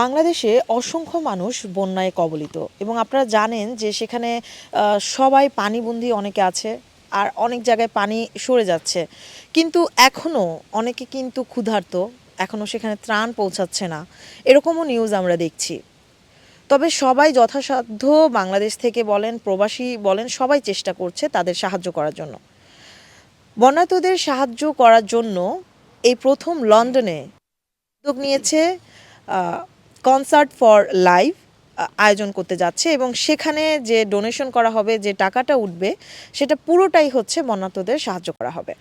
বাংলাদেশে অসংখ্য মানুষ বন্যায় কবলিত। এবং আপনারা জানেন যে সেখানে সবাই পানিবন্দী অনেকে আছে আর অনেক জায়গায় পানি সরে যাচ্ছে। কিন্তু এখনও অনেকে কিন্তু ক্ষুধার্ত এখনও সেখানে ত্রাণ পৌঁছাচ্ছে না। এরকমও নিউজ আমরা দেখছি। তবে সবাই যথাসাধ্য বাংলাদেশ থেকে বলেন, প্রবাসী বলেন, সবাই চেষ্টা করছে তাদের সাহায্য করার জন্য। বন্যাতদের সাহায্য করার জন্য এই প্রথম লন্ডনে উদ্যোগ নিয়েছে কনসার্ট ফর লাইভ আয়োজন করতে যাচ্ছে এবং সেখানে যে ডোনেশন করা হবে, যে টাকাটা উঠবে, সেটা পুরোটাই হচ্ছে বন্যাতদের সাহায্য করা হবে।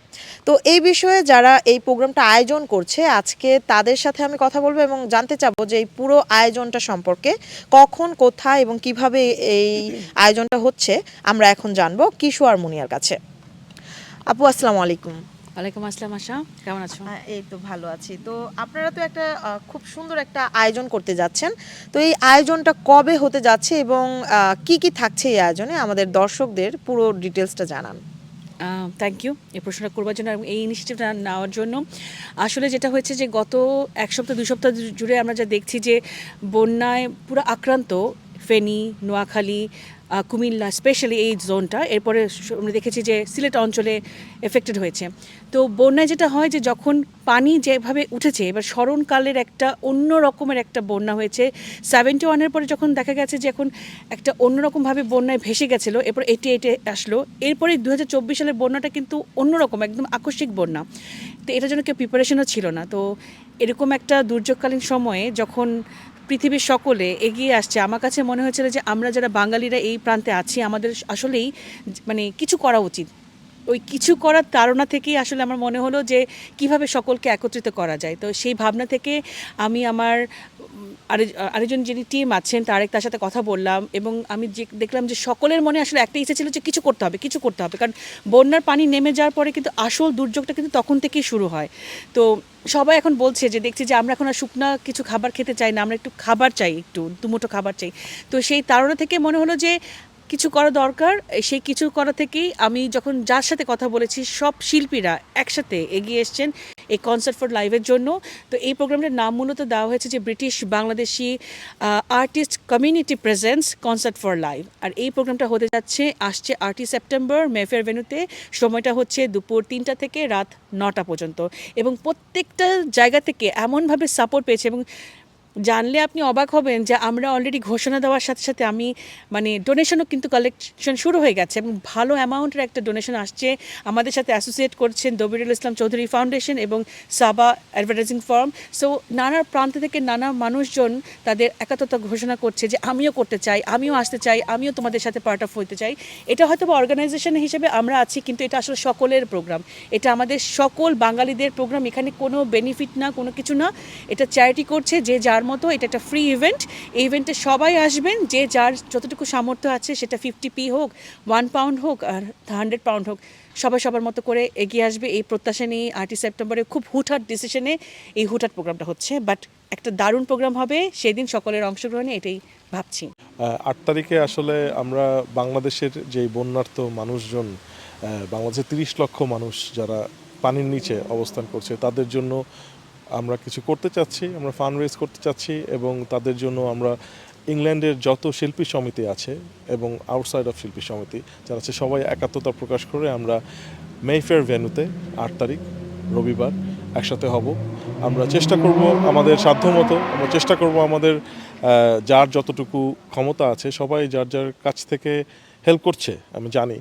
তো এই বিষয়ে যারা এই প্রোগ্রামটা আয়োজন করছে, আজকে তাদের সাথে আমি কথা বলব এবং জানতে চাবো যে এই পুরো আয়োজনটা সম্পর্কে কখন, কোথায় এবং কীভাবে এই আয়োজনটা হচ্ছে। আমরা এখন জানব কিশোর মুনিয়ার কাছে। আপু, আসসালামু আলাইকুম। ওয়ালাইকুম আসসালাম আশা। কেমন আছো? হ্যাঁ, এই তো ভালো আছি। তো আপনারা তো একটা খুব সুন্দর একটা আয়োজন করতে যাচ্ছেন। তো এই আয়োজনটা কবে হতে যাচ্ছে এবং কি কি থাকছে এই আয়োজনে? আমাদের দর্শকদের পুরো ডিটেলসটা জানান। থ্যাংক ইউ এই প্রশ্নটা করবার জন্য এবং এই ইনিশিয়েটিভটা নেওয়ার জন্য। আসলে যেটা হয়েছে যে গত এক সপ্তাহ দুই সপ্তাহ জুড়ে আমরা যা দেখছি যে বন্যায় পুরো আক্রান্ত ফেনী, নোয়াখালী কুমিল্লা স্পেশালি এই জোনটা এরপরে আমরা দেখেছি যে সিলেট অঞ্চলে এফেক্টেড হয়েছে। তো বন্যায় যেটা হয় যে যখন পানি যেভাবে উঠেছে, এবার স্মরণকালের একটা অন্য রকমের একটা বন্যা হয়েছে। সেভেন্টি ওয়ানের পরে যখন দেখা গেছে যে এখন একটা অন্যরকমভাবে বন্যায় ভেসে গেছিল, এরপর এটি এটে আসলো। এরপরে দু হাজার চব্বিশ সালের বন্যাটা কিন্তু অন্যরকম, একদম আকস্মিক বন্যা। তো এটার জন্য কেউ প্রিপারেশনও ছিল না। তো এরকম একটা দুর্যোগকালীন সময়ে যখন পৃথিবীর সকলে এগিয়ে আসছে। আমার কাছে মনে হয়েছিল যে আমরা যারা বাঙালিরা এই প্রান্তে আছি, আমাদের আসলেই মানে কিছু করা উচিত। ওই কিছু করার তাড়না থেকেই আসলে আমার মনে হলো যে কীভাবে সকলকে একত্রিত করা যায়। তো সেই ভাবনা থেকে আমি আমার আরেকজন যিনি টিম আছেন, তারেক, তার সাথে কথা বললাম এবং আমি যে দেখলাম যে সকলের মনে আসলে একটা ইচ্ছে ছিল যে কিছু করতে হবে, কিছু করতে হবে। কারণ বন্যার পানি নেমে যাওয়ার পরে কিন্তু আসল দুর্যোগটা কিন্তু তখন থেকেই শুরু হয়। তো সবাই এখন বলছে যে, দেখছি যে আমরা এখন আর শুকনা কিছু খাবার খেতে চাই না, আমরা একটু খাবার চাই, একটু দুমুঠো খাবার চাই। তো সেই তাড়না থেকে মনে হলো যে কিছু করা দরকার সেই কিছু করা থেকেই আমি যখন যার সাথে কথা বলেছি, সব শিল্পীরা একসাথে এগিয়ে এসছেন এই কনসার্ট ফর লাইভের জন্য। তো এই প্রোগ্রামটার নাম মূলত দেওয়া হয়েছে যে British Bangladeshi artist community presence concert for live আর এই প্রোগ্রামটা হতে যাচ্ছে, আসছে আটই সেপ্টেম্বর মেফেয়ার ভেনুতে সময়টা হচ্ছে দুপুর তিনটা থেকে রাত নটা পর্যন্ত। এবং প্রত্যেকটা জায়গা থেকে এমনভাবে সাপোর্ট পেয়েছে এবং জানলে আপনি অবাক হবেন যে আমরা অলরেডি ঘোষণা দেওয়ার সাথে সাথে আমি মানে ডোনেশনও কিন্তু কালেকশন শুরু হয়ে গেছে এবং ভালো অ্যামাউন্টের একটা ডোনেশন আসছে। আমাদের সাথে অ্যাসোসিয়েট করছেন দবিরুল ইসলাম চৌধুরী ফাউন্ডেশন এবং সাবা অ্যাডভার্টাইজিং ফার্ম সো নানা প্রান্ত থেকে নানা মানুষজন তাদের একাত্মতা ঘোষণা করছে যে আমিও করতে চাই, আমিও আসতে চাই, আমিও তোমাদের সাথে পার্ট অফ হতে চাই। এটা হয়তো বা অর্গানাইজেশন হিসেবে আমরা আছি, কিন্তু এটা আসলে সকলের প্রোগ্রাম এটা আমাদের সকল বাঙালিদের প্রোগ্রাম এখানে কোনো বেনিফিট না, কোনো কিছু না। এটা চ্যারিটি করছে যে যার মতো, এটা একটা ফ্রি ইভেন্ট এই ইভেন্টে সবাই আসবেন, যে যার যতটুকু সামর্থ্য আছে সেটা ফিফটি পি হোক ওয়ান পাউন্ড হোক আর হান্ড্রেড পাউন্ড হোক, সবাই সবার মতো করে এগিয়ে আসবে। এই প্রত্যাশা নিয়ে আটই সেপ্টেম্বরে খুব হুটহাট ডিসিশনে এই হুটহাট প্রোগ্রামটা হচ্ছে। বাট একটা দারুণ প্রোগ্রাম হবে, সেদিন সকলের অংশগ্রহণে এটাই ভাবছি। আট তারিখে আসলে আমরা বাংলাদেশের যে বন্যার্থ মানুষজন বাংলাদেশের তিরিশ লক্ষ মানুষ যারা পানির নিচে অবস্থান করছে, তাদের জন্য আমরা কিছু করতে চাচ্ছি, আমরা ফান্ড রেজ করতে চাচ্ছি এবং তাদের জন্য আমরা ইংল্যান্ডের যত শিল্পী সমিতি আছে এবং আউটসাইড অফ শিল্পী সমিতি, যারা আছে, সবাই একাত্মতা প্রকাশ করে আমরা মেফেয়ার ভেন্যুতে আট তারিখ, রবিবার একসাথে হব। আমরা চেষ্টা করব আমাদের সাধ্যমতো, আমরা চেষ্টা করব আমাদের যার যতটুকু ক্ষমতা আছে, সবাই যার যার কাছ থেকে হেল্প করছে, আমি জানি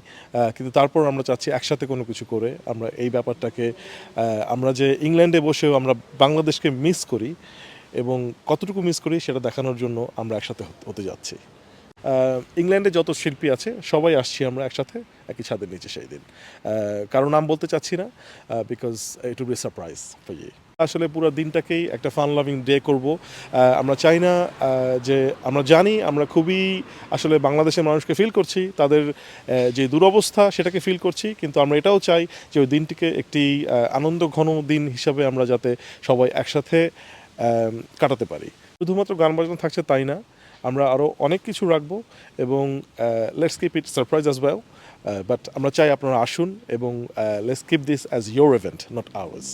কিন্তু তারপর আমরা চাচ্ছি একসাথে কোনো কিছু করে আমরা এই ব্যাপারটাকে আমরা যে ইংল্যান্ডে বসেও আমরা বাংলাদেশকে মিস করি এবং কতটুকু মিস করি সেটা দেখানোর জন্য আমরা একসাথে হতে- যাচ্ছি। ইংল্যান্ডে যত শিল্পী আছে, সবাই আসছি আমরা একসাথে, একই ছাদের নিচে সেই দিন। কারও নাম বলতে চাচ্ছি না because it will be surprise for you আসলে পুরো দিনটাকেই একটা ফান লাভিং ডে করব আমরা চাই না যে আমরা জানি, আমরা খুবই আসলে বাংলাদেশের মানুষকে ফিল করছি, তাদের যে দুরবস্থা সেটাকে ফিল করছি, কিন্তু আমরা এটাও চাই যে ওই দিনটিকে একটি আনন্দ ঘন দিন হিসাবে আমরা যাতে সবাই একসাথে কাটাতে পারি। শুধুমাত্র গান বাজনা থাকছে তাই না, আমরা আরও অনেক কিছু রাখব এবং let's keep it surprise as well but আমরা চাই আপনারা আসুন এবং let's keep this as your event not ours